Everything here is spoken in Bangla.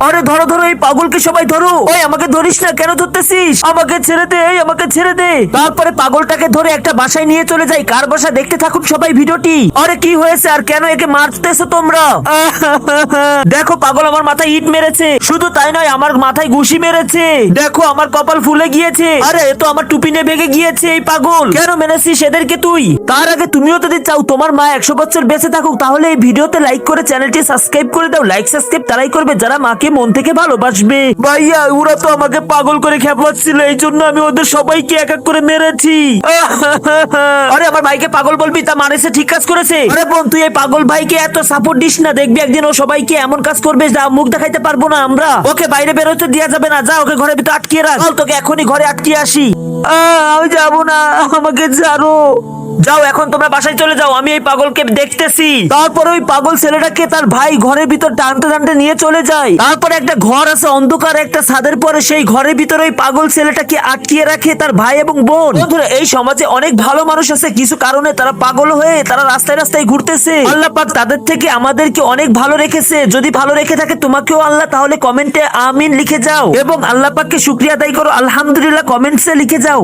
আরে ধরো ধরো, এই পাগলকে সবাই ধরো। ওই, আমাকে ধরিস না, কেন ধরতেছিস? আমাকে ছেড়ে দে, এই, আমাকে ছেড়ে দে। তারপরে পাগলটাকে ধরে একটা বাসায় নিয়ে চলে যাই। কার বাসা দেখতে থাকুন সবাই ভিডিওটি। আরে, কি হয়েছে? আর কেন একে মারতেছো তোমরা? দেখো, পাগল আমার মাথায় ইট মেরেছে। শুধু তাই নয়, আমার মাথায় ঘুষি মেরেছে। দেখো, আমার কপাল ফুলে গিয়েছে। আরে তো আমার টুপি নিয়ে ভেঙে গিয়েছে, এই পাগল। কেন মেরেছিস এদেরকে তুই? তার আগে তুমিও যদি চাও, তোমার মা একশো বছর বেঁচে থাকুক, তাহলে এই ভিডিওতে লাইক করে চ্যানেলটি সাবস্ক্রাইব করে দাও। লাইক সাবস্ক্রাইব তারাই করবে। যারা মাকে মন থেকে ভালোবাসবে। ভাইয়া, ওরা তো আমাকে পাগল করে খেপাচ্ছিল এই জন্য আমি ওদের সবাইকে এক এক করে মেরেছি। আরে, আমার ভাইকে পাগল বলবি তা মানেছে ঠিক কাজ করেছে? আরে বোন, তুই এই পাগল ভাইকে এত সাপোর্ট দিস না, দেখবি একদিন ও সবাইকে এমন কাজ করবে যা মুখ দেখাইতে পারব না আমরা। ওকে বাইরে বেরোতে দেওয়া যাবে না, যা ওকে ঘরে ভিতরে আটকিয়ে রাখ। তোকে এখনই ঘরে আটকিয়ে আসি। আমি যাব না, আমাকে ছাড়ো। যাও, এখন তোমরা বাসায় চলে যাও, আমি এই পাগলকে দেখতেছি। তারপর ওই পাগল ছেলেটাকে তার ভাই ঘরের ভিতর টানতে টানতে নিয়ে চলে যায়। তারপরে একটা ঘর আছে অন্ধকার, একটা ছাদের পরে সেই ঘরের ভিতরে ওই পাগল ছেলেটাকে আটকিয়ে রাখে তার ভাই এবং বোন। বন্ধুরা, এই সমাজে অনেক ভালো মানুষ আছে, কিছু কারণে তারা পাগল হয়ে তারা রাস্তায় রাস্তায় ঘুরতেছে। আল্লাহ পাক তাদের থেকে আমাদেরকে অনেক ভালো রেখেছে। যদি ভালো রেখে থাকে তোমাকেও আল্লাহ, তাহলে কমেন্টে আমিন লিখে যাও। এবং আল্লাহ পাককে শুক্রিয়া আদায় করো। আলহামদুলিল্লাহ, কমেন্টসে লিখে যাও।